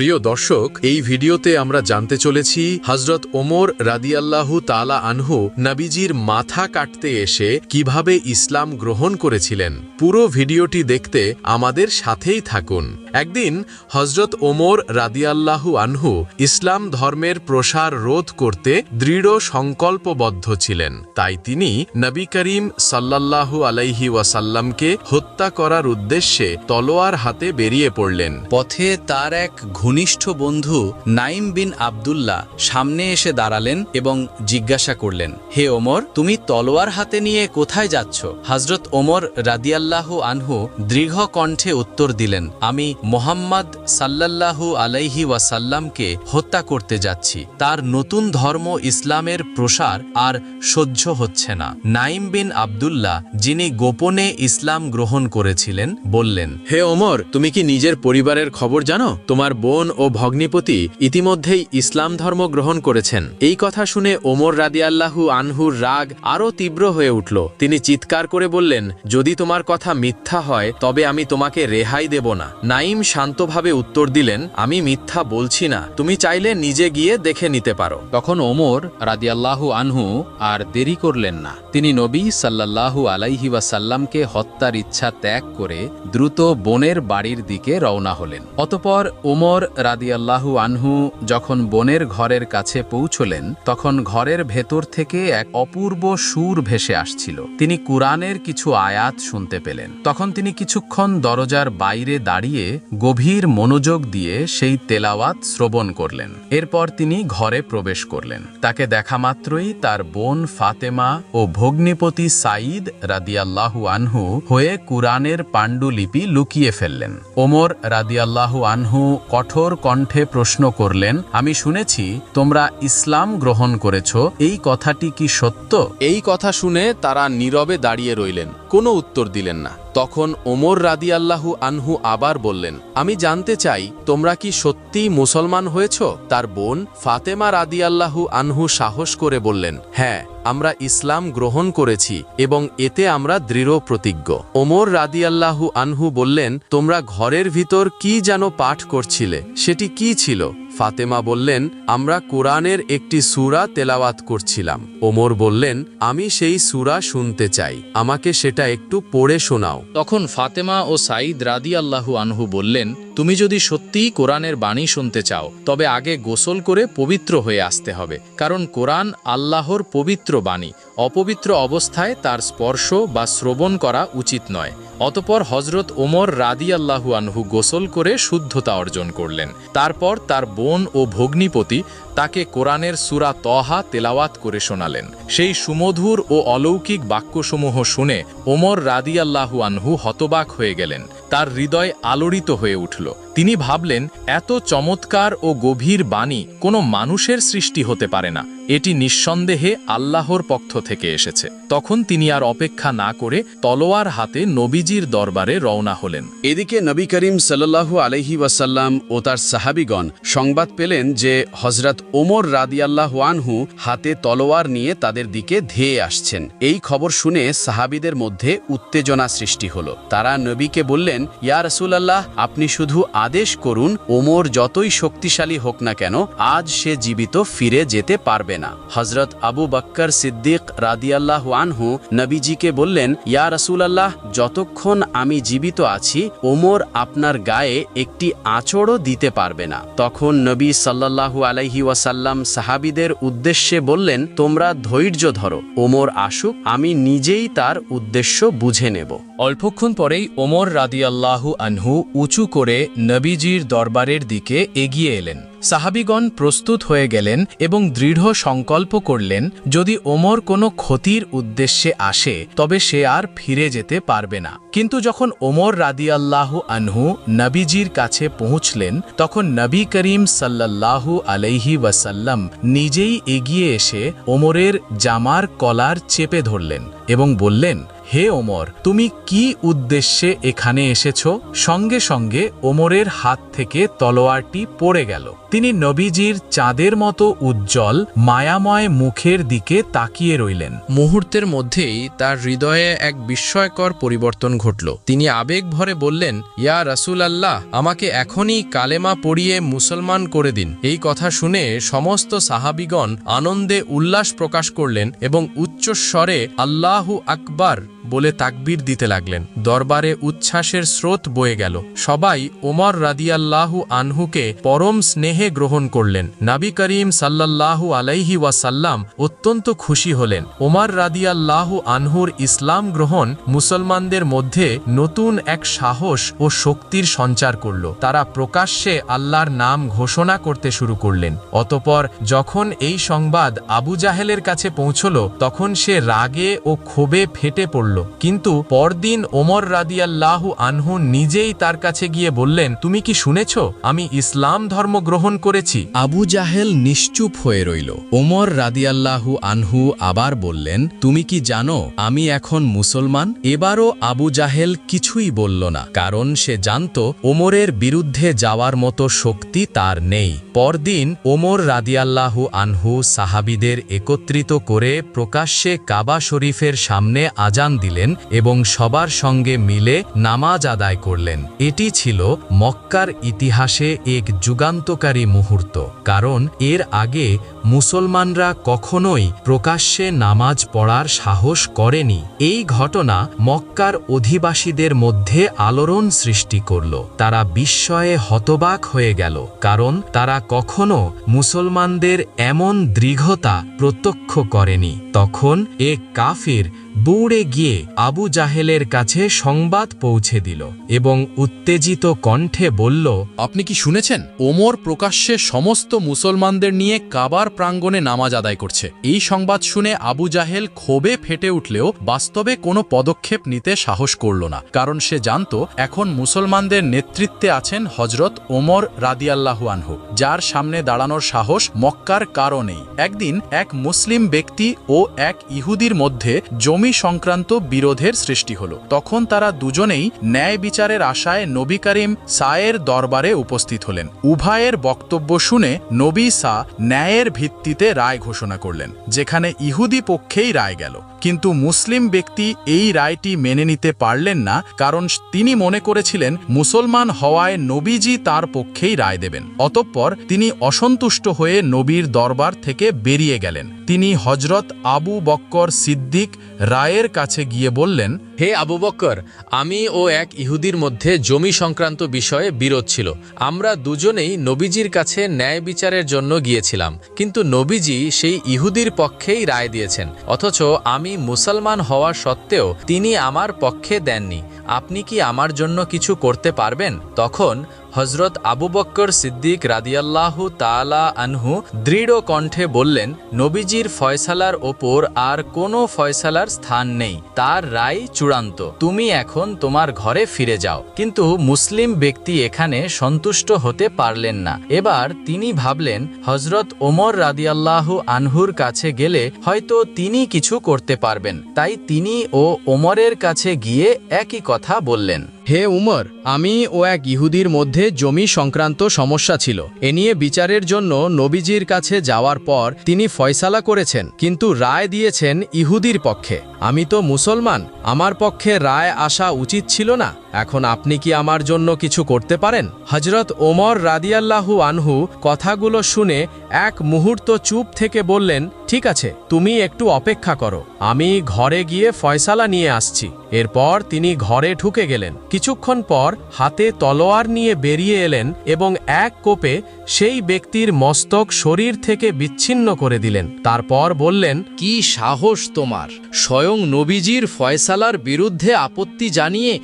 প্রিয় দর্শক, এই ভিডিওতে আমরা জানতে চলেছি হজরত ওমর রাদিয়াল্লাহু তালা আনহু নবীজির মাথা কাটতে এসে কীভাবে ইসলাম গ্রহণ করেছিলেন। পুরো ভিডিওটি দেখতে আমাদের সাথেই থাকুন। একদিন হজরত ওমর রাদিয়াল্লাহু আনহু ইসলাম ধর্মের প্রসার রোধ করতে দৃঢ় সংকল্পবদ্ধ ছিলেন। তাই তিনি নবী করিম সাল্লাল্লাহু আলাইহি ওয়াসাল্লামকে হত্যা করার উদ্দেশ্যে তলোয়ার হাতে বেরিয়ে পড়লেন। পথে তার এক ঘনিষ্ঠ বন্ধু নাইম বিন আবদুল্লাহ সামনে এসে দাঁড়ালেন এবং জিজ্ঞাসা করলেন, হে ওমর, তুমি তলোয়ার হাতে নিয়ে কোথায় যাচ্ছ? হজরত ওমর রাদিয়াল্লাহু আনহু দৃঢ় কণ্ঠে উত্তর দিলেন, আমি মোহাম্মদ সাল্লাল্লাহু আলাইহি ওয়াসাল্লামকে হত্যা করতে যাচ্ছি। তার নতুন ধর্ম ইসলামের প্রসার আর সহ্য হচ্ছে না। নাইম বিন আবদুল্লাহ, যিনি গোপনে ইসলাম গ্রহণ করেছিলেন, বললেন, হে ওমর, তুমি কি নিজের পরিবারের খবর জানো? তোমার বোন ও ভগ্নিপতি ইতিমধ্যেই ইসলাম ধর্ম গ্রহণ করেছেন। এই কথা শুনে ওমর রাদিয়াল্লাহু আনহুর রাগ আরও তীব্র হয়ে উঠল। তিনি চিৎকার করে বললেন, যদি তোমার কথা মিথ্যা হয়, তবে আমি তোমাকে রেহাই দেব না। নাইম শান্তভাবে উত্তর দিলেন, আমি মিথ্যা বলছি না। তুমি চাইলে নিজে গিয়ে দেখে নিতে পারো। তখন ওমর রাদিয়াল্লাহু আনহু আর দেরি করলেন না। তিনি নবী সাল্লাল্লাহু আলাইহি ওয়াসাল্লামকে হত্যার ইচ্ছা ত্যাগ করে দ্রুত বোনের বাড়ির দিকে রওনা হলেন। অতপর ওমর রাদিয়াল্লাহু আনহু যখন বোনের ঘরের কাছে পৌঁছলেন, তখন ঘরের ভেতর থেকে এক অপূর্ব সুর ভেসে আসছিল। তিনি কুরআনের কিছু আয়াত শুনতে পেলেন। তখন তিনি কিছুক্ষণ দরজার বাইরে দাঁড়িয়ে গভীর মনোযোগ দিয়ে সেই তেলাওয়াত শ্রবণ করলেন। এরপর তিনি ঘরে প্রবেশ করলেন। তাকে দেখা মাত্রই তার বোন ফাতেমা ও ভগ্নিপতি সাঈদ রাদিয়াল্লাহু আনহু হয়ে কুরআনের পাণ্ডুলিপি লুকিয়ে ফেললেন। ওমর রাদিয়াল্লাহু আনহু কঠোর কণ্ঠে প্রশ্ন করলেন, আমি শুনেছি তোমরা ইসলাম গ্রহণ করেছ, এই কথাটি কি সত্য? এই কথা শুনে তারা নীরবে দাঁড়িয়ে রইলেন, কোনো উত্তর দিলেন না। তখন ওমর রাদিয়াল্লাহু আনহু আবার বললেন, আমি জানতে চাই, তোমরা কি সত্যিই মুসলমান হয়েছ? তার বোন ফাতেমা রাদিয়াল্লাহু আনহু সাহস করে বললেন হ্যাঁ। আমরা ইসলাম গ্রহণ করেছি এবং এতে আমরা দৃঢ় প্রতিজ্ঞ। ওমর রাদিয়াল্লাহু আনহু বললেন, তোমরা ঘরের ভিতর কি যেন পাঠ করছিলে? সেটি কি ছিল? ফাতেমা বললেন, আমরা কোরআনের একটি সুরা তেলাওয়াত করছিলাম। ওমর বললেন, আমি সেই সুরা শুনতে চাই। আমাকে সেটা একটু পড়ে শোনাও। তখন ফাতেমা ও সাঈদ রাদি আল্লাহু আনহু বললেন, তুমি যদি সত্যিই কোরআনের বাণী শুনতে চাও, তবে আগে গোসল করে পবিত্র হয়ে আসতে হবে। কারণ কোরআন আল্লাহর পবিত্র বাণী। অপবিত্র অবস্থায় তার স্পর্শ বা শ্রবণ করা উচিত নয়। অতপর হজরত ওমর রাদি আল্লাহু আনহু গোসল করে শুদ্ধতা অর্জন করলেন। তারপর তার বোন ও ভগ্নিপতি তাকে কোরআনের সুরা তহা তেলাওয়াত করে শোনালেন। সেই সুমধুর ও অলৌকিক বাক্যসমূহ শুনে ওমর রাদিয়াল্লাহু আনহু হতবাক হয়ে গেলেন। তার হৃদয় আলোড়িত হয়ে উঠল। তিনি ভাবলেন, এত চমৎকার ও গভীর বাণী কোনো মানুষের সৃষ্টি হতে পারে না। এটি নিঃসন্দেহে আল্লাহর পক্ষ থেকে এসেছে। তখন তিনি আর অপেক্ষা না করে তলোয়ার হাতে নবীজির দরবারে রওনা হলেন। এদিকে নবী করিম সাল্লাল্লাহু আলহি ওয়াসাল্লাম ও তার সাহাবিগণ সংবাদ পেলেন যে হজরত ওমর রাদিয়াল্লাহু আনহু হাতে তলোয়ার নিয়ে তাদের দিকে ধেয়ে আসছেন। এই খবর শুনে সাহাবিদের মধ্যে উত্তেজনা সৃষ্টি হল। তারা নবীকে বললেন ইয়া রসুলাল্লাহ, আপনি শুধু আদেশ করুন, ওমর যতই শক্তিশালী হোক না কেন, আজ সে জীবিত ফিরে যেতে পারবে না। হজরত আবু বক্কর সিদ্দিক রাদিয়াল্লাহু আনহু নবীজিকে বললেন, ইয়া রসুলাল্লাহ, যতক্ষণ আমি জীবিত আছি, ওমর আপনার গায়ে একটি আঁচড়ও দিতে পারবে না। তখন নবী সাল্লাল্লাহু আলাইহি ওয়াসাল্লাম সাহাবিদের উদ্দেশ্যে বললেন, তোমরা ধৈর্য ধরো, ওমর আসুক, আমি নিজেই তার উদ্দেশ্য বুঝে নেব। অল্পক্ষণ পরেই ওমর রাদিয়াল্লাহু আনহু উঁচু করে নবীজির দরবারের দিকে এগিয়ে এলেন। সাহাবিগণ প্রস্তুত হয়ে গেলেন এবং দৃঢ় সংকল্প করলেন, যদি ওমর কোনো ক্ষতির উদ্দেশ্যে আসে, তবে সে আর ফিরে যেতে পারবে না। কিন্তু যখন ওমর রাদিয়াল্লাহু আনহু নবীজির কাছে পৌঁছলেন, তখন নবী করিম সাল্লাল্লাহু আলাইহি ওয়াসাল্লাম নিজেই এগিয়ে এসে ওমরের জামার কলার চেপে ধরলেন এবং বললেন হে ওমর, তুমি কি উদ্দেশ্যে এখানে এসেছ? সঙ্গে সঙ্গে ওমরের হাত থেকে তলোয়ারটি পড়ে গেল। তিনি নবীজির চাঁদের মতো উজ্জ্বল, মায়াময় মুখের দিকে তাকিয়ে রইলেন। মুহূর্তের মধ্যেই তার হৃদয়ে এক বিস্ময়কর পরিবর্তন ঘটল। তিনি আবেগ ভরে বললেন, ইয়া রাসূল আল্লাহ আমাকে এখনই কালেমা পড়িয়ে মুসলমান করে দিন। এই কথা শুনে সমস্ত সাহাবিগণ আনন্দে উল্লাস প্রকাশ করলেন এবং উচ্চস্বরে আল্লাহু আকবার বলে তাকবির দিতে লাগলেন। দরবারে উচ্ছ্বাসের স্রোত বয়ে গেল। সবাই ওমর রাদিয়াল্লাহু আনহুকে পরম স্নেহে গ্রহণ করলেন। নাবি করিম সাল্লাল্লাহু আলাইহি ওয়াসাল্লাম অত্যন্ত খুশি হলেন। ওমর রাদিয়াল্লাহু আনহুর ইসলাম গ্রহণ মুসলমানদের মধ্যে নতুন এক সাহস ও শক্তির সঞ্চার করল। তারা প্রকাশ্যে আল্লাহর নাম ঘোষণা করতে শুরু করলেন। অতপর যখন এই সংবাদ আবু জাহেলের কাছে পৌঁছল, তখন সে রাগে ও ক্ষোভে ফেটে পড়ল। কিন্তু পরদিন ওমর রাদিয়াল্লাহু আনহু নিজেই তার কাছে গিয়ে বললেন, তুমি কি শুনেছ? আমি ইসলাম ধর্ম গ্রহণ করেছি। আবু জাহেল নিশ্চুপ হয়ে রইল। ওমর রাদিয়াল্লাহু আনহু আবার বললেন, তুমি কি জানো, আমি এখন মুসলমান? এবারও আবু জাহেল কিছুই বলল না, কারণ সে জানত ওমরের বিরুদ্ধে যাওয়ার মতো শক্তি তার নেই। পরদিন ওমর রাদিয়াল্লাহু আনহু সাহাবিদের একত্রিত করে প্রকাশ্যে কাবা শরীফের সামনে আজান দিলেন এবং সবার সঙ্গে মিলে নামাজ আদায় করলেন। এটি ছিল মক্কার ইতিহাসে এক যুগান্তকারী মুহূর্ত, কারণ এর আগে মুসলমানরা কখনোই প্রকাশ্যে নামাজ পড়ার সাহস করেনি। এই ঘটনা মক্কার অধিবাসীদের মধ্যে আলোড়ন সৃষ্টি করল। তারা বিস্ময়ে হতবাক হয়ে গেল, কারণ তারা কখনো মুসলমানদের এমন দৃঢ়তা প্রত্যক্ষ করেনি। তখন এক কাফির দৌড়ে গিয়ে আবু জাহেলের কাছে সংবাদ পৌঁছে দিল এবং উত্তেজিত কণ্ঠে বলল, আপনি কি শুনেছেন? ওমর প্রকাশ্যে সমস্ত মুসলমানদের নিয়ে কাবার প্রাঙ্গণে নামাজ আদায় করছে। এই সংবাদ শুনে আবু জাহেল ক্ষোভে ফেটে উঠলেও বাস্তবে কোনো পদক্ষেপ নিতে সাহস করল না, কারণ সে জানত এখন মুসলমানদের নেতৃত্বে আছেন হজরত ওমর রাদিয়াল্লাহু আনহু, যার সামনে দাঁড়ানোর সাহস মক্কার কারণেই একদিন এক মুসলিম ব্যক্তি ও এক ইহুদির মধ্যে জমি সংক্রান্ত বিরোধের সৃষ্টি হল। তখন তারা দুজনেই ন্যায় বিচারের আশায় নবী করিম সায়ের দরবারে উপস্থিত হলেন। উভয়ের বক্তব্য শুনে নবী সা ন্যায়ের ভিত্তিতে রায় ঘোষণা করলেন, যেখানে ইহুদি পক্ষেই রায় গেল। কিন্তু মুসলিম ব্যক্তি এই রায়টি মেনে নিতে পারলেন না, কারণ তিনি মনে করেছিলেন মুসলমান হওয়ায় নবীজি তার পক্ষেই রায় দেবেন। অতঃপর তিনি অসন্তুষ্ট হয়ে নবীর দরবার থেকে বেরিয়ে গেলেন। তিনি হজরত আবু বক্কর সিদ্দিক রায়ের কাছে গিয়ে বললেন হে আবু বক্কর, আমি ও এক ইহুদির মধ্যে জমি সংক্রান্ত বিষয়ে বিরোধ ছিল। আমরা দুজনেই নবীজির কাছে ন্যায় বিচারের জন্য গিয়েছিলাম, কিন্তু নবীজি সেই ইহুদির পক্ষেই রায় দিয়েছেন, অথচ আমি মুসলমান হওয়া সত্ত্বেও তিনি আমার পক্ষে দেননি। আপনি কি আমার জন্য কিছু করতে পারবেন? তখন হজরত আবু বক্কর সিদ্দিক রাদিয়াল্লাহু তালা আনহু দৃঢ় কণ্ঠে বললেন, নবীজির ফয়সালার ওপর আর কোনো ফয়সালার স্থান নেই। তার রায় চূড়ান্ত। তুমি এখন তোমার ঘরে ফিরে যাও। কিন্তু মুসলিম ব্যক্তি এখানে সন্তুষ্ট হতে পারলেন না। এবার তিনি ভাবলেন হজরত ওমর রাদিয়াল্লাহু আনহুর কাছে গেলে হয়তো তিনি কিছু করতে পারবেন। তাই তিনি ও ওমরের কাছে গিয়ে একই কথা বললেন। হে উমর, আমি ও এক ইহুদির মধ্যে জমি সংক্রান্ত সমস্যা ছিল। এ নিয়ে বিচারের জন্য নবীজির কাছে যাওয়ার পর তিনি ফয়সালা করেছেন, কিন্তু রায় দিয়েছেন ইহুদির পক্ষে। আমি তো মুসলমান, আমার পক্ষে রায় আসা উচিত ছিল না। এখন আপনি কি আমার জন্য কিছু করতে পারেন? হজরত ওমর রাদিয়াল্লাহু আনহু কথাগুলো শুনে এক মুহূর্ত চুপ থেকে বললেন, ঠিক আছে, তুমি একটু অপেক্ষা করো। আমি ঘরে গিয়ে ফয়সালা নিয়ে আসছি। এরপর তিনি ঘরে ঢুকে গেলেন। কিছুক্ষণ পর হাতে তলোয়ার নিয়ে বেরিয়ে এলেন এবং এক কোপে সেই ব্যক্তির মস্তক শরীর থেকে বিচ্ছিন্ন করে দিলেন। তারপর বললেন, কি সাহস তোমার! স্বয়ং নবীজির ফয়সালার বিরুদ্ধে আপত্তি জানিয়ে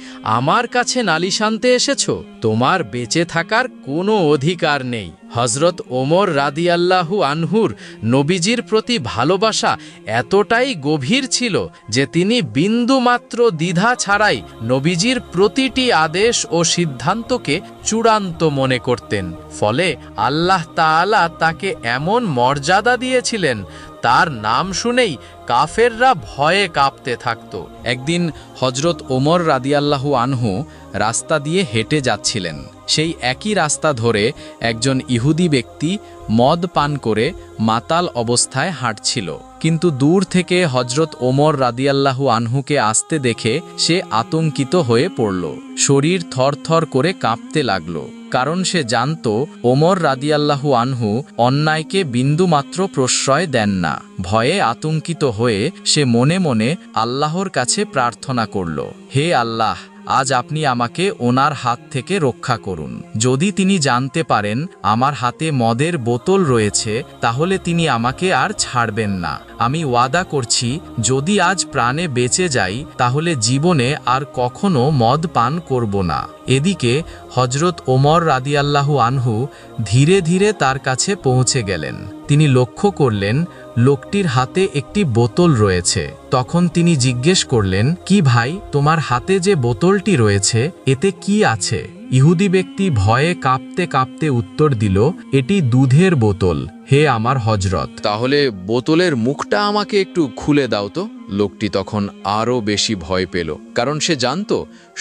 আমার কাছে নালিশ আনতে এসেছ? তোমার বেঁচে থাকার কোনো অধিকার নেই। হজরত ওমর রাদিয়াল্লাহু আনহুর নবীজির প্রতি ভালোবাসা এতটাই গভীর ছিল যে তিনি বিন্দুমাত্র দ্বিধা ছাড়াই নবীজির প্রতিটি আদেশ ও সিদ্ধান্তকে চূড়ান্ত মনে করতেন। ফলে আল্লাহ তাআলা তাকে এমন মর্যাদা দিয়েছিলেন তার নাম শুনেই কাফেররা ভয়ে কাঁপতে থাকত। একদিন হজরত ওমর রাদিয়াল্লাহু আনহু রাস্তা দিয়ে হেঁটে যাচ্ছিলেন। সেই একই রাস্তা ধরে একজন ইহুদি ব্যক্তি মদ পান করে মাতাল অবস্থায় হাঁটছিল। কিন্তু দূর থেকে হজরত ওমর রাদিয়াল্লাহু আনহুকে আসতে দেখে সে আতঙ্কিত হয়ে পড়ল। শরীর থরথর করে কাঁপতে লাগল। কারণ সে জানত ওমর রাদিয়াল্লাহু আনহু অন্যায়কে বিন্দুমাত্র প্রশ্রয় দেন না। ভয়ে আতঙ্কিত হয়ে সে মনে মনে আল্লাহর কাছে প্রার্থনা করল, হে আল্লাহ, আজ আপনি আমাকে ওনার হাত থেকে রক্ষা করুন। যদি তিনি জানতে পারেন আমার হাতে মদের বোতল রয়েছে, তাহলে তিনি আমাকে আর ছাড়বেন না। আমি ওয়াদা করছি, যদি আজ প্রাণে বেঁচে যাই, তাহলে জীবনে আর কখনো মদ পান করব না। এদিকে হজরত ওমর রাদিয়াল্লাহু আনহু ধীরে ধীরে তার কাছে পৌঁছে গেলেন। তিনি লক্ষ্য করলেন, লোকটির হাতে একটি বোতল রয়েছে। তখন তিনি জিজ্ঞেস করলেন, কি ভাই, তোমার হাতে যে বোতলটি রয়েছে, এতে কি আছে? ইহুদি ব্যক্তি ভয়ে কাঁপতে কাঁপতে উত্তর দিল, এটি দুধের বোতল। হে আমার হজরত। তাহলে বোতলের মুখটা আমাকে একটু খুলে দাও তো। লোকটি তখন আরও বেশি ভয় পেল, কারণ সে জানত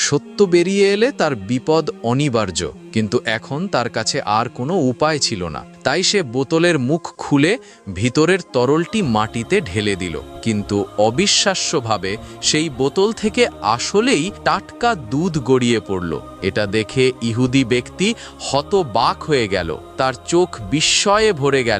সত্য বেরিয়ে এলে তার বিপদ অনিবার্য, কিন্তু এখন তার কাছে আর কোনো উপায় ছিল না। তাই সে বোতলের মুখ খুলে ভিতরের তরলটি মাটিতে ঢেলে দিল, কিন্তু অবিশ্বাস্যভাবে সেই বোতল থেকে আসলেই টাটকা দুধ গড়িয়ে পড়ল। এটা দেখে ইহুদি ব্যক্তি হতবাক হয়ে গেল, তার চোখ বিস্ময়ে ভরে গেল।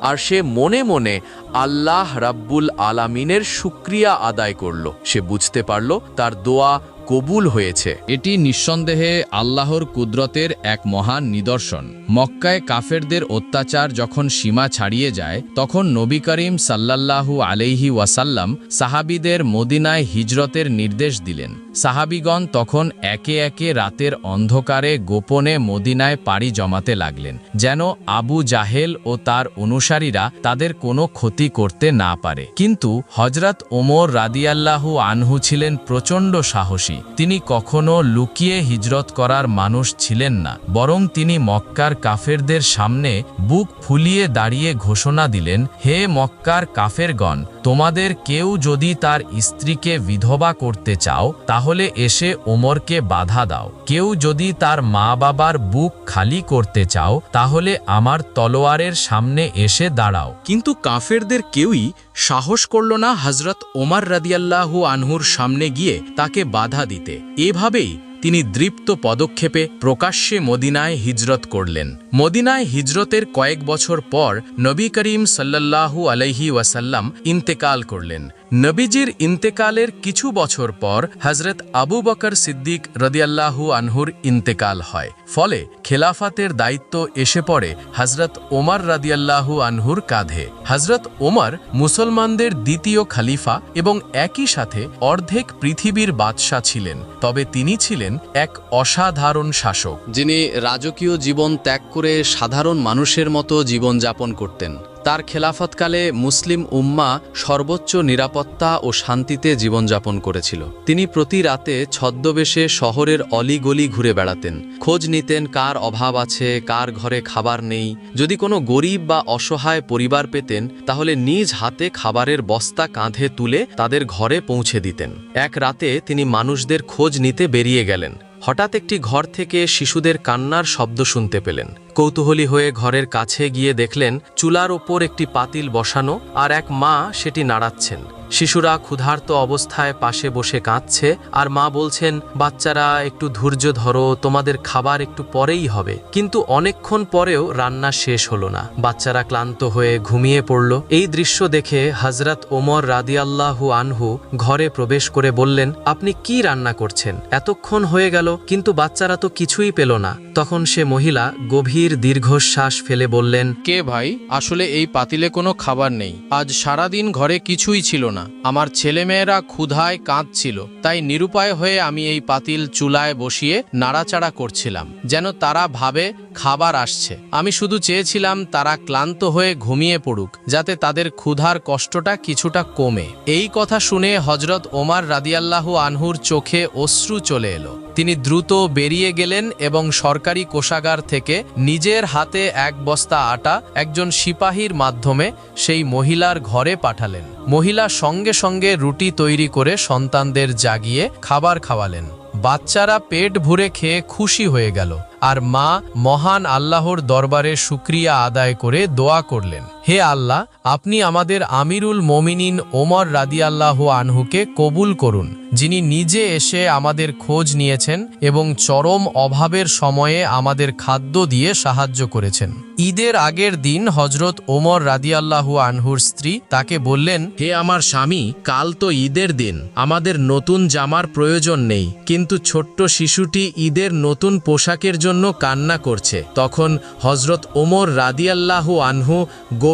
আর সে মনে মনে আল্লাহ রাব্বুল আলামিনের শুক্রিয়া আদায় করল। সে বুঝতে পারল তার দোয়া কবুল হয়েছে। এটি নিঃসন্দেহে আল্লাহর কুদরতের এক মহান নিদর্শন। মক্কায় কাফেরদের অত্যাচার যখন সীমা ছাড়িয়ে যায়, তখন নবী করিম সাল্লাল্লাহু আলাইহি ওয়াসাল্লাম সাহাবিদের মদিনায় হিজরতের নির্দেশ দিলেন। সাহাবিগণ তখন একে একে রাতের অন্ধকারে গোপনে মদিনায় পাড়ি জমাতে লাগলেন, যেন আবু জাহেল ও তার অনুসারীরা তাদের কোনো ক্ষতি করতে না পারে। কিন্তু হজরত ওমর রাদিয়াল্লাহু আনহু ছিলেন প্রচণ্ড সাহসী। তিনি কখনো লুকিয়ে হিজরত করার মানুষ ছিলেন না, বরং তিনি মক্কার কাফেরদের সামনে বুক ফুলিয়ে দাঁড়িয়ে ঘোষণা দিলেন, হে মক্কার কাফেরগণ, তোমাদের কেউ যদি তার স্ত্রীকে বিধবা করতে চাও, তাহলে এসে ওমরকে বাধা দাও। কেউ যদি তার মা বাবার বুক খালি করতে চাও, তাহলে আমার তলোয়ারের সামনে এসে দাঁড়াও। কিন্তু কাফেরদের কেউই সাহস করল না হজরত ওমর রাদিয়াল্লাহু আনহুর সামনে গিয়ে তাকে বাধা দিতে। এভাবেই তিনি দৃপ্ত পদক্ষেপে প্রকাশ্যে মদিনায় হিজরত করলেন। মদিনায় হিজরতের কয়েক বছর পর নবী করিম সাল্লাল্লাহু আলাইহি ওয়াসাল্লাম ইন্তেকাল করলেন। নবীজির ইন্তেকালের কিছু বছর পর হজরত আবু বকর সিদ্দিক রদিয়াল্লাহু আনহুর ইন্তেকাল হয়। ফলে খেলাফাতের দায়িত্ব এসে পড়ে হজরত ওমর রাদিয়াল্লাহু আনহুর কাঁধে। হজরত ওমর মুসলমানদের দ্বিতীয় খালিফা এবং একই সাথে অর্ধেক পৃথিবীর বাদশাহ ছিলেন। তবে তিনি ছিলেন এক অসাধারণ শাসক। যিনি রাজকীয় জীবন ত্যাগ করে সাধারণ মানুষের মতো জীবনযাপন করতেন। তার খেলাফতকালে মুসলিম উম্মা সর্বোচ্চ নিরাপত্তা ও শান্তিতে জীবনযাপন করেছিল। তিনি প্রতি রাতে ছদ্মবেশে শহরের অলিগলি ঘুরে বেড়াতেন। খোঁজ নিতেন কার অভাব আছে, কার ঘরে খাবার নেই। যদি কোনো গরিব বা অসহায় পরিবার পেতেন, তাহলে নিজ হাতে খাবারের বস্তা কাঁধে তুলে তাদের ঘরে পৌঁছে দিতেন। এক রাতে তিনি মানুষদের খোঁজ নিতে বেরিয়ে গেলেন। হঠাৎ একটি ঘর থেকে শিশুদের কান্নার শব্দ শুনতে পেলেন। কৌতূহলী হয়ে ঘরের কাছে গিয়ে দেখলেন, চুলার ওপর একটি পাতিল বসানো আর এক মা সেটি নাড়াচ্ছেন। শিশুরা ক্ষুধার্ত অবস্থায় পাশে বসে কাঁদছে আর মা বলছেন, বাচ্চারা, একটু ধৈর্য ধরো, তোমাদের খাবার একটু পরেই হবে। কিন্তু অনেকক্ষণ পরেও রান্না শেষ হলো না। বাচ্চারা ক্লান্ত হয়ে ঘুমিয়ে পড়ল। এই দৃশ্য দেখে হজরত ওমর রাদিয়াল্লাহু আনহু ঘরে প্রবেশ করে বললেন, আপনি কি রান্না করছেন? এতক্ষণ হয়ে গেল, কিন্তু বাচ্চারা তো কিছুই পেল না। তখন সে মহিলা গভীর দীর্ঘশ্বাস ফেলে বললেন, কে ভাই? আসলে এই পাতিলে কোনো খাবার নেই। আজ সারাদিন ঘরে কিছুই ছিল না। আমার ছেলেমেয়েরা ক্ষুধায় কাঁদছিল। তাই নিরুপায় হয়ে আমি এই পাতিল চুলায় বসিয়ে নাড়াচাড়া করছিলাম, যেন তারা ভাবে খাবার আসছে। আমি শুধু চেয়েছিলাম তারা ক্লান্ত হয়ে ঘুমিয়ে পড়ুক, যাতে তাদের ক্ষুধার কষ্টটা কিছুটা কমে। এই কথা শুনে হজরত ওমার রাদিয়াল্লাহু আনহুর চোখে অশ্রু চলে এলো। তিনি দ্রুত বেরিয়ে গেলেন এবং সরকার সরকারি কোষাগার থেকে নিজের হাতে এক বস্তা আটা একজন সিপাহীর মাধ্যমে সেই মহিলার ঘরে পাঠালেন। মহিলা সঙ্গে সঙ্গে রুটি তৈরি করে সন্তানদের জাগিয়ে খাবার খাওয়ালেন। বাচ্চারা পেট ভরে খেয়ে খুশি হয়ে গেল। আর মা মহান আল্লাহর দরবারে শুক্রিয়া আদায় করে দোয়া করলেন। হে আল্লাহ, আপনি আমাদের আমিরুল মোমিনিন ওমর রাদিয়াল্লাহ আনহুকে কবুল করুন, যিনি নিজে এসে আমাদের খোঁজ নিয়েছেন এবং চরম অভাবের সময়ে আমাদের খাদ্য দিয়ে সাহায্য করেছেন। ঈদের আগের দিন হজরত ওমর রাদিয়াল্লাহু আনহুর স্ত্রী তাকে বললেন, হে আমার স্বামী, কাল তো ঈদের দিন, আমাদের নতুন জামার প্রয়োজন নেই, কিন্তু ছোট্ট শিশুটি ঈদের নতুন পোশাকের জন্য কান্না করছে। তখন হজরত ওমর রাদিয়াল্লাহু আনহু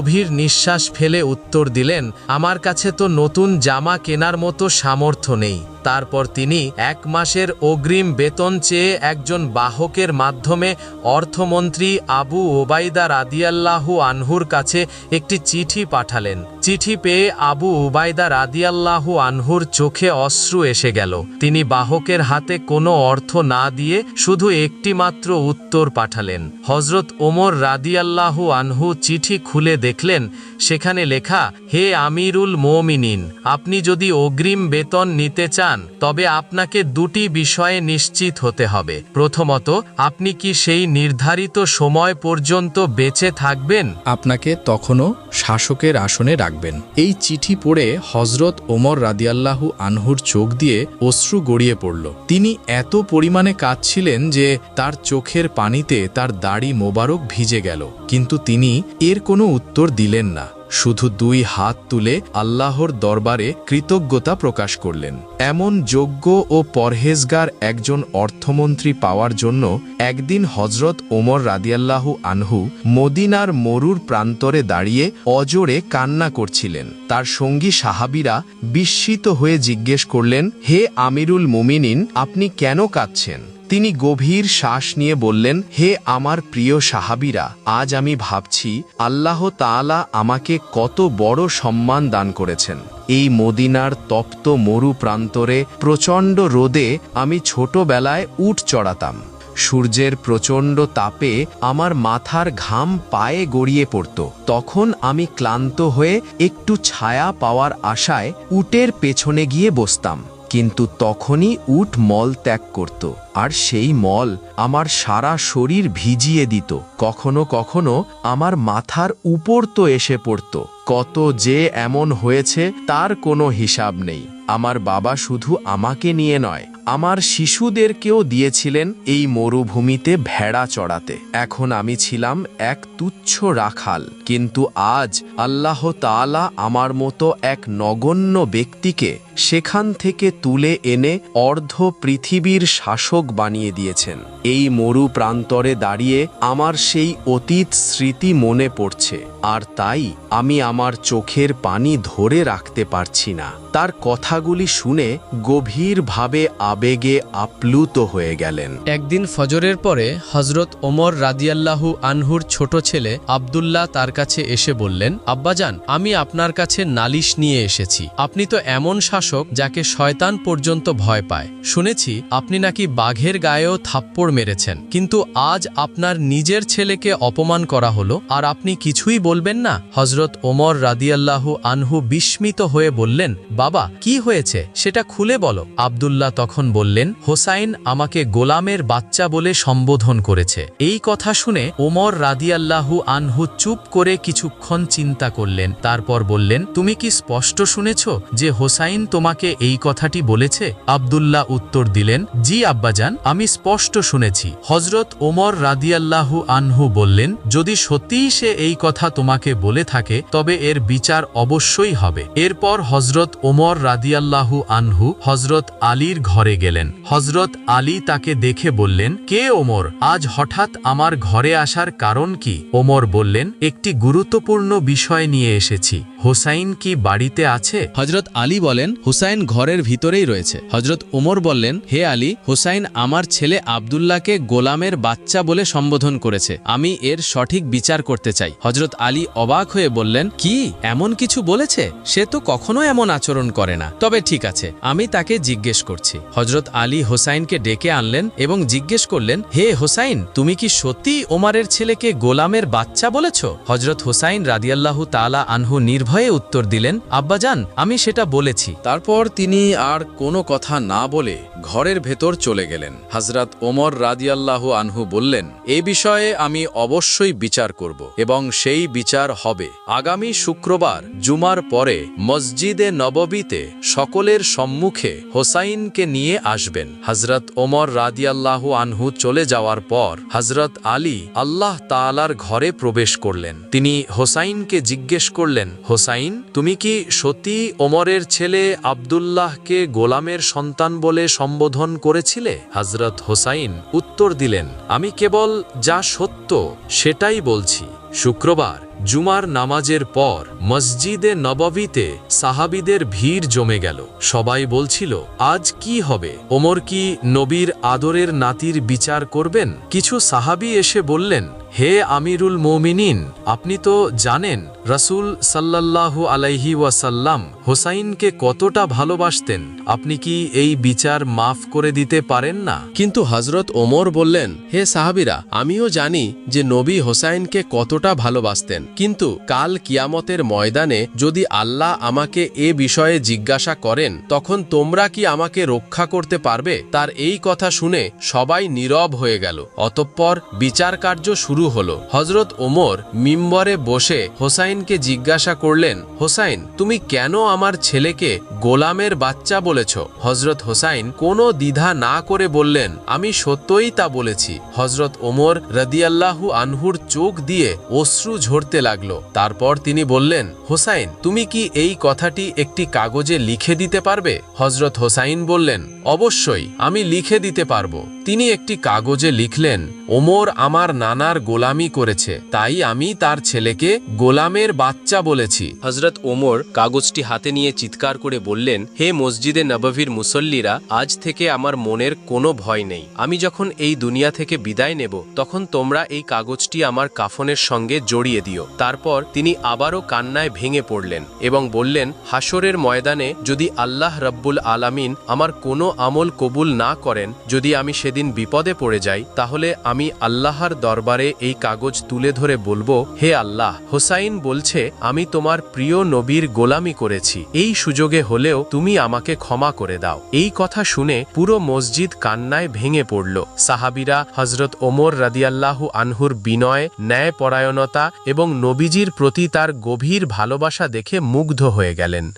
গভীর নিঃশ্বাস ফেলে উত্তর দিলেন আমার কাছে তো নতুন জামা কেনার মতো সামর্থ্য নেই। তারপর তিনি এক মাসের অগ্রিম বেতন চেয়ে একজন বাহকের মাধ্যমে অর্থমন্ত্রী আবু ওবায়দা রাদিয়াল্লাহু আনহুর কাছে একটি চিঠি পাঠালেন। চিঠি পেয়ে আবু উবাইদা রাদিয়াল্লাহু আনহুর চোখে অশ্রু এসে গেল। তিনি বাহকের হাতে কোনো অর্থ না দিয়ে শুধু একটি মাত্র উত্তর পাঠালেন। হজরত ওমর রাদিয়াল্লাহু আনহু চিঠি খুলে দেখলেন সেখানে লেখা, হে আমিরুল মোমিনিন, আপনি যদি অগ্রিম বেতন নিতে চান, তবে আপনাকে দুটি বিষয়ে নিশ্চিত হতে হবে। প্রথমত, আপনি কি সেই নির্ধারিত সময় পর্যন্ত বেঁচে থাকবেন? আপনাকে তখনও শাসকের আসনে রাখবেন। এই চিঠি পড়ে হজরত ওমর রাদিয়াল্লাহু আনহুর চোখ দিয়ে অশ্রু গড়িয়ে পড়ল। তিনি এত পরিমাণে কাঁদছিলেন যে তার চোখের পানিতে তার দাড়ি মোবারক ভিজে গেল। কিন্তু তিনি এর কোনো উত্তর দিলেন না। শুধু দুই হাত তুলে আল্লাহর দরবারে কৃতজ্ঞতা প্রকাশ করলেন। এমন যোগ্য ও পরহেজগার একজন অর্থমন্ত্রী পাওয়ার জন্য একদিন হজরত ওমর রাদিয়াল্লাহু আনহু মদিনার মরুর প্রান্তরে দাঁড়িয়ে অজোরে কান্না করছিলেন। তার সঙ্গী সাহাবিরা বিস্মিত হয়ে জিজ্ঞেস করলেন, হে আমিরুল মুমিনিন, আপনি কেন কাঁদছেন? তিনি গভীর শ্বাস নিয়ে বললেন, হে আমার প্রিয় সাহাবিরা, আজ আমি ভাবছি, আল্লাহ তাআলা আমাকে কত বড় সম্মান দান করেছেন। এই মদিনার তপ্ত মরু প্রান্তরে প্রচণ্ড রোদে আমি ছোটবেলায় উট চড়াতাম। সূর্যের প্রচণ্ড তাপে আমার মাথার ঘাম পায়ে গড়িয়ে পড়ত। তখন আমি ক্লান্ত হয়ে একটু ছায়া পাওয়ার আশায় উটের পেছনে গিয়ে বসতাম। কিন্তু তখনই উট মল ত্যাগ করত, আর সেই মল আমার সারা শরীর ভিজিয়ে দিত। কখনো কখনো আমার মাথার উপর তো এসে পড়ত, কত যে এমন হয়েছে তার কোনো হিসাব নেই। আমার বাবা শুধু আমাকে নিয়ে নয়, আমার শিশুদেরকেও দিয়েছিলেন এই মরুভূমিতে ভেড়া চড়াতে। এখন আমি ছিলাম এক তুচ্ছ রাখাল, কিন্তু আজ আল্লাহ তাআলা আমার মতো এক নগণ্য ব্যক্তিকে সেখান থেকে তুলে এনে অর্ধ পৃথিবীর শাসক বানিয়ে দিয়েছেন। এই মরু প্রান্তরে দাঁড়িয়ে আমার সেই অতীত স্মৃতি মনে পড়ছে, আর তাই আমি আমার চোখের পানি ধরে রাখতে পারছি না। তার কথাগুলি শুনে গভীরভাবে আবেগে আপ্লুত হয়ে গেলেন। একদিন ফজরের পরে হজরত ওমর রাদিয়াল্লাহু আনহুর ছোট ছেলে আব্দুল্লাহ তার কাছে এসে বললেন, আব্বাজান, আমি আপনার কাছে নালিশ নিয়ে এসেছি। আপনি তো এমন শাসক যাকে শয়তান পর্যন্ত ভয় পায়। শুনেছি, আপনি নাকি বাঘের গায়েও থাপ্পড় মেরেছেন। কিন্তু আজ আপনার নিজের ছেলেকে অপমান করা হলো আর আপনি কিছুই বলবেন না। হজরত ওমর রাদিয়াল্লাহু আনহু বিস্মিত হয়ে বললেন, বাবা, কি হয়েছে? সেটা খুলে বলো। আব্দুল্লাহ তখন বললেন, হোসাইন আমাকে গোলামের বাচ্চা বলে সম্বোধন করেছে। এই কথা শুনে ওমর রাদিয়াল্লাহু আনহু চুপ করে কিছুক্ষণ চিন্তা করলেন। তারপর বললেন, তুমি কি স্পষ্ট শুনেছ যে হোসাইন তোমাকে এই কথাটি বলেছে? আব্দুল্লাহ উত্তর দিলেন, জি আব্বাজান, আমি স্পষ্ট শুনেছি। হজরত ওমর রাদিয়াল্লাহু আনহু বললেন, যদি সত্যিই সে এই কথা তোমাকে বলে থাকে, তবে এর বিচার অবশ্যই হবে। এরপর হজরত ওমর রাদিয়াল্লাহু আনহু হজরত আলীর ঘরে গেলেন। হজরত আলী তাকে দেখে বললেন, কে ওমর? আজ হঠাৎ আমার ঘরে আসার কারণ কি? ওমর বললেন, একটি গুরুত্বপূর্ণ বিষয় নিয়ে এসেছি। হোসাইন কি বাড়িতে আছে? হজরত আলী বলেন হুসাইন ঘরের ভিতরেই রয়েছে। হজরত ওমর বললেন, হে আলী, হুসাইন আমার ছেলে আবদুল্লাহকে গোলামের বাচ্চা বলে সম্বোধন করেছে। আমি এর সঠিক বিচার করতে চাই। হজরত আলী অবাক হয়ে বললেন, কি? এমন কিছু বলেছে? সে তো কখনো এমন আচরণ করে না। তবে ঠিক আছে, আমি তাকে জিজ্ঞেস করছি। হজরত আলী হোসাইনকে ডেকে আনলেন এবং জিজ্ঞেস করলেন, হে হোসাইন, তুমি কি সত্যি ওমারের ছেলেকে গোলামের বাচ্চা বলেছ? হজরত হোসাইন রাদিয়াল্লাহু তালা আনহু নির্ভয়ে উত্তর দিলেন, আব্বাজান, আমি সেটা বলেছি। তারপর তিনি আর কোনো কথা না বলে ঘরের ভেতর চলে গেলেন। হাজরাত ওমর রাদিয়াল্লাহু আনহু বললেন, এ বিষয়ে আমি অবশ্যই বিচার করব এবং সেই বিচার হবে। আগামী শুক্রবার জুমার পরে মসজিদে নববীতে সকলের সম্মুখে হোসাইনকে নিয়ে আসবেন। হজরত ওমর রাদিয়াল্লাহু আনহু চলে যাওয়ার পর হজরত আলী আল্লাহ তাআলার ঘরে প্রবেশ করলেন। তিনি হোসাইনকে জিজ্ঞেস করলেন, হোসাইন, তুমি কি সতী ওমরের ছেলে আবদুল্লাহকে গোলামের সন্তান বলে সম্বোধন করেছিলে? হজরত হোসাইন উত্তর দিলেন, আমি কেবল যা সত্য সেটাই বলছি। শুক্রবার, জুমার নামাজের পর মসজিদে নববীতে সাহাবিদের ভিড় জমে গেল। সবাই বলছিল, আজ কি হবে? ওমর কি নবীর আদরের নাতির বিচার করবেন? কিছু সাহাবি এসে বললেন হে আমিরুল মৌমিনিন, আপনি তো জানেন রাসূল সাল্লাল্লাহু আলাইহি ওয়াসাল্লাম হোসাইনকে কতটা ভালোবাসতেন। আপনি কি এই বিচার মাফ করে দিতে পারেন না? কিন্তু হজরত ওমর বললেন, হে সাহাবিরা, আমিও জানি যে নবী হোসাইনকে কতটা ভালোবাসতেন। কিন্তু কাল কিয়ামতের ময়দানে যদি আল্লাহ আমাকে এ বিষয়ে জিজ্ঞাসা করেন, তখন তোমরা কি আমাকে রক্ষা করতে পারবে? তার এই কথা শুনে সবাই নীরব হয়ে গেল। অতঃপর বিচার কার্য শুরু হলো। হজরত ওমর মিম্বরে বসে হোসাইনকে জিজ্ঞাসা করলেন, হোসাইন, তুমি কেন আমার ছেলেকে গোলামের বাচ্চা বলেছ? হজরত হোসাইন কোনো দ্বিধা না করে বললেন, আমি সত্যই তা বলেছি। হজরত ওমর রদিয়াল্লাহু আনহুর চোখ দিয়ে অশ্রু ঝরতে লাগল। তারপর তিনি বললেন, হোসাইন, তুমি কি এই কথাটি একটি কাগজে লিখে দিতে পারবে? হজরত হোসাইন বললেন, অবশ্যই, আমি লিখে দিতে পারব। তিনি একটি কাগজে লিখলেন, ওমর আমার নানার গোলামি করেছে। তাই আমি তার ছেলেকে গোলামের বাচ্চা বলেছি। হজরত ওমর কাগজটি হাতে নিয়ে চিৎকার করে বললেন, হে মসজিদে নবভীর মুসল্লিরা, আজ থেকে আমার মনের কোনো ভয় নেই। আমি যখন এই দুনিয়া থেকে বিদায় নেব, তখন তোমরা এই কাগজটি আমার কাফনের সঙ্গে জড়িয়ে দিও। তারপর তিনি আবারও কান্নায় ভেঙে পড়লেন এবং বললেন হাসরের ময়দানে যদি আল্লাহ রব্বুল আলামিন আমার কোনো আমল কবুল না করেন, যদি আমি সেদিন বিপদে পড়ে যাই, তাহলে আমি আল্লাহর দরবারে এই কাগজ তুলে ধরে বলব, হে আল্লাহ, হোসাইন বলছে, আমি তোমার প্রিয় নবীর গোলামি করেছি। এই সুযোগে হলেও তুমি আমাকে ক্ষমা করে দাও। এই কথা শুনে পুরো মসজিদ কান্নায় ভেঙে পড়ল। সাহাবিরা হজরত ওমর রাদিয়াল্লাহু আনহুর বিনয়, ন্যায়পরায়ণতা এবং নবীজির প্রতি তার গভীর ভালোবাসা দেখে মুগ্ধ হয়ে গেলেন।